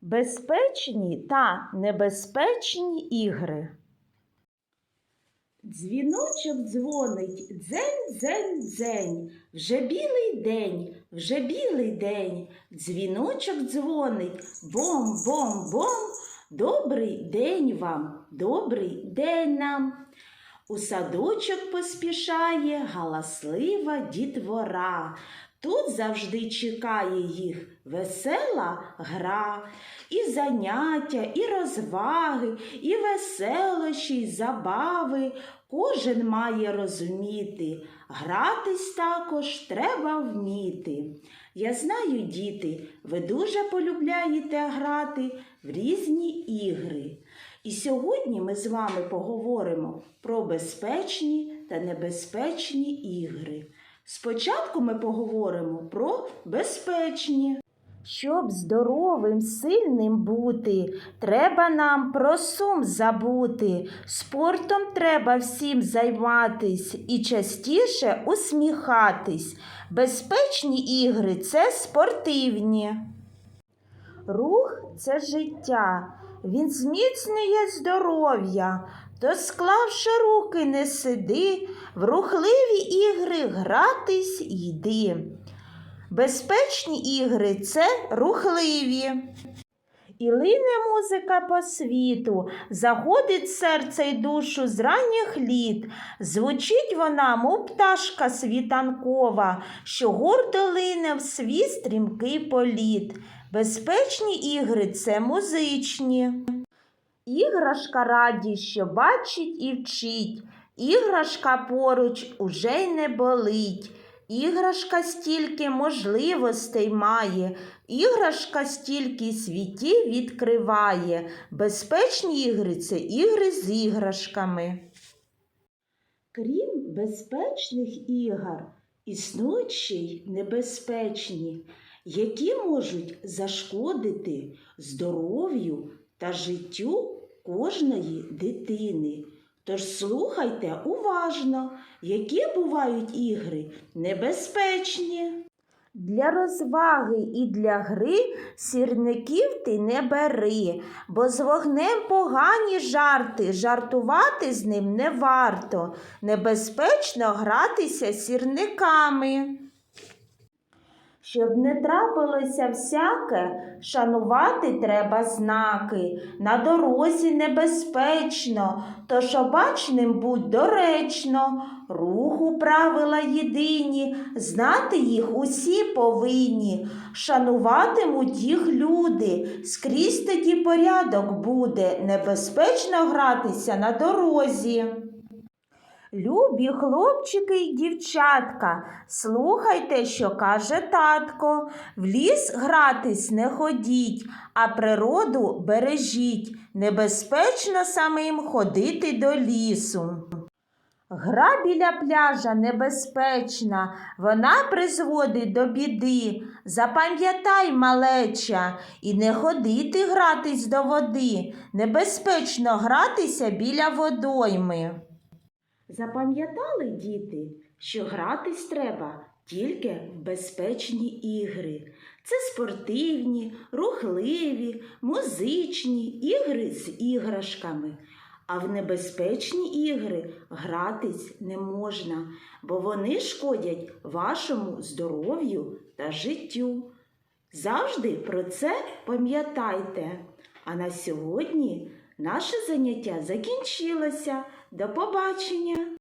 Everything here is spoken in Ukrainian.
Безпечні та небезпечні ігри. Дзвіночок дзвонить дзень, дзень, дзень. Вже білий день, вже білий день. Дзвіночок дзвонить бом, бом, бом. Добрий день вам, добрий день нам. У садочок поспішає галаслива дітвора. Тут завжди чекає їх весела гра, і заняття, і розваги, і веселощі, й забави. Кожен має розуміти, гратись також треба вміти. Я знаю, діти, ви дуже полюбляєте грати в різні ігри. І сьогодні ми з вами поговоримо про безпечні та небезпечні ігри. Спочатку ми поговоримо про безпечні. Щоб здоровим, сильним бути, треба нам про сум забути. Спортом треба всім займатись і частіше усміхатись. Безпечні ігри це спортивні. Рух це життя, він зміцнює здоров'я. То склавши руки, не сиди, в рухливі ігри гратись йди. Безпечні ігри це рухливі. І лине музика по світу, заходить серце й душу з ранніх літ. Звучить вона, мов пташка світанкова, що гордо лине в свій стрімкий політ. Безпечні ігри це музичні. Іграшка раді, що бачить і вчить. Іграшка поруч уже й не болить. Іграшка стільки можливостей має, іграшка стільки світів відкриває. Безпечні ігри це ігри з іграшками. Крім безпечних ігор, існують ще й небезпечні, які можуть зашкодити здоров'ю та життю кожної дитини. Тож слухайте уважно, які бувають ігри небезпечні. Для розваги і для гри сірників ти не бери, бо з вогнем погані жарти, жартувати з ним не варто. Небезпечно гратися сірниками. Щоб не трапилося всяке, шанувати треба знаки. На дорозі небезпечно, тож обачним будь доречно. Руху правила єдині, знати їх усі повинні. Шануватимуть їх люди, скрізь тоді порядок буде, небезпечно гратися на дорозі. Любі хлопчики й дівчатка, слухайте, що каже татко. В ліс гратись не ходіть, а природу бережіть. Небезпечно самим ходити до лісу. Гра біля пляжа небезпечна, вона призводить до біди. Запам'ятай, малеча, і не ходити гратись до води. Небезпечно гратися біля водойми. Запам'ятали, діти, що гратись треба тільки в безпечні ігри. Це спортивні, рухливі, музичні ігри з іграшками. А в небезпечні ігри гратись не можна, бо вони шкодять вашому здоров'ю та життю. Завжди про це пам'ятайте. А на сьогодні наше заняття закінчилося. До побачення!